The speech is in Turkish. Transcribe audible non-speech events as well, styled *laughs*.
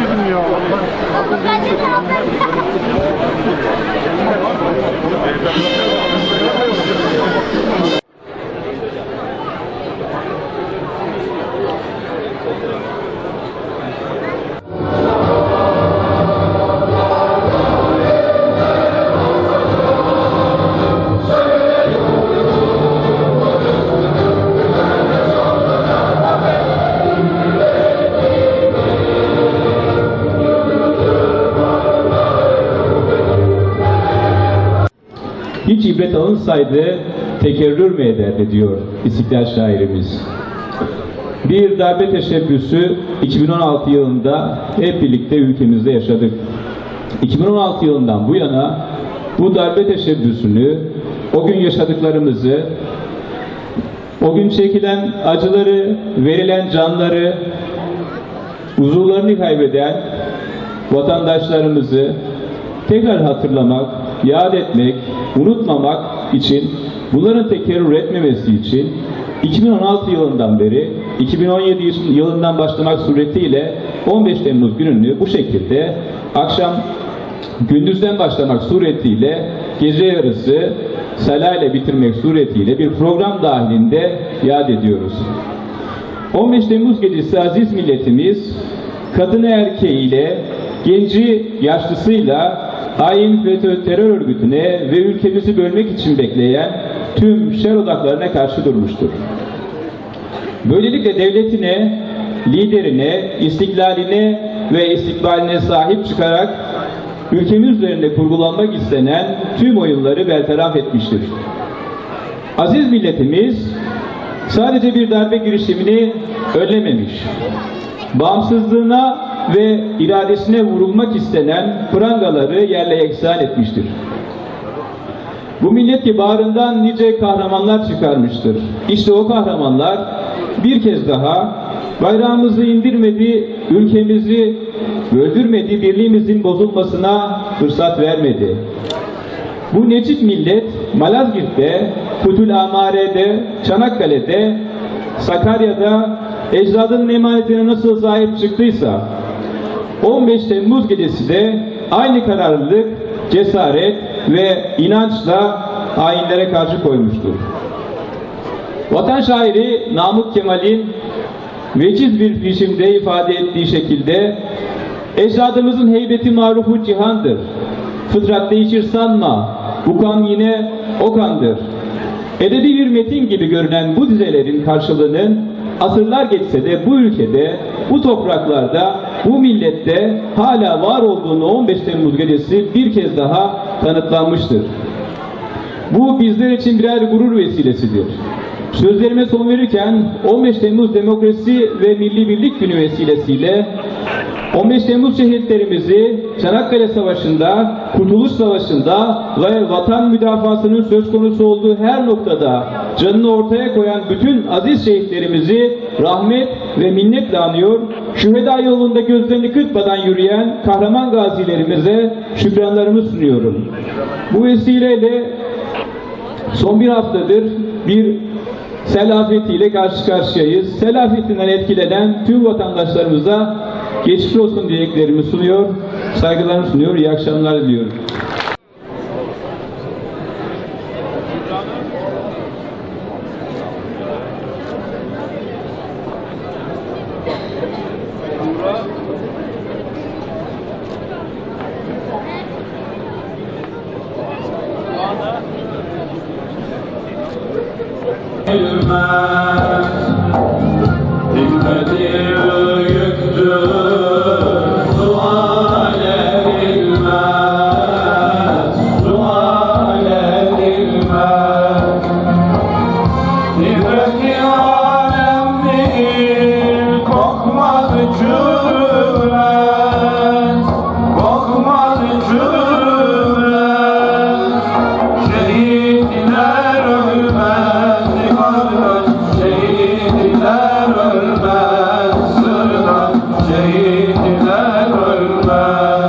dedim ya. *laughs* Hiç ibret alınsaydı tekerrür mü ederdi diyor İstiklal şairimiz. Bir darbe teşebbüsü 2016 yılında hep birlikte ülkemizde yaşadık. 2016 yılından bu yana bu darbe teşebbüsünü, o gün yaşadıklarımızı, o gün çekilen acıları, verilen canları, huzurlarını kaybeden vatandaşlarımızı tekrar hatırlamak, yad etmek, unutmamak için, bunların tekerrür etmemesi için 2016 yılından beri 2017 yılından başlamak suretiyle 15 Temmuz gününü bu şekilde akşam gündüzden başlamak suretiyle gece yarısı selayla bitirmek suretiyle bir program dahilinde yad ediyoruz. 15 Temmuz gecesi aziz milletimiz kadını erkeğiyle, genci yaşlısıyla hain FETÖ terör örgütüne ve ülkemizi bölmek için bekleyen tüm şer odaklarına karşı durmuştur. Böylelikle devletine, liderine, istiklaline ve istikbaline sahip çıkarak ülkemiz üzerinde kurgulanmak istenen tüm oyunları bertaraf etmiştir. Aziz milletimiz sadece bir darbe girişimini önlememiş. Bağımsızlığına ve iradesine vurulmak istenen prangaları yerle yeksan etmiştir. Bu millet ki bağrından nice kahramanlar çıkarmıştır. İşte o kahramanlar bir kez daha bayrağımızı indirmedi, ülkemizi öldürmedi, birliğimizin bozulmasına fırsat vermedi. Bu necip millet Malazgirt'te, Kutul Amare'de, Çanakkale'de, Sakarya'da ecdadının emanetine nasıl sahip çıktıysa 15 Temmuz gecesi de aynı kararlılık, cesaret ve inançla hainlere karşı koymuştur. Vatan şairi Namık Kemal'in veciz bir biçimde ifade ettiği şekilde ecdadımızın heybeti marufu cihandır. Fıtrat değişir sanma, bu kan yine o kandır. Edebi bir metin gibi görünen bu dizelerin karşılığının asırlar geçse de bu ülkede, bu topraklarda, bu millette hala var olduğunu 15 Temmuz gecesi bir kez daha kanıtlanmıştır. Bu bizler için birer gurur vesilesidir. Sözlerime son verirken 15 Temmuz Demokrasi ve Milli Birlik Günü vesilesiyle 15 Temmuz şehitlerimizi Çanakkale Savaşı'nda, Kurtuluş Savaşı'nda ve vatan müdafasının söz konusu olduğu her noktada canını ortaya koyan bütün aziz şehitlerimizi rahmet ve minnetle anıyor, şüheda yolunda gözlerini kırpmadan yürüyen kahraman gazilerimize şükranlarımı sunuyorum. Bu vesileyle son bir haftadır bir sel afetiyle karşı karşıyayız. Sel afetinden etkilenen tüm vatandaşlarımıza geçmiş olsun dileklerimi sunuyor, saygılarımı sunuyor, iyi akşamlar diliyorum. Amen.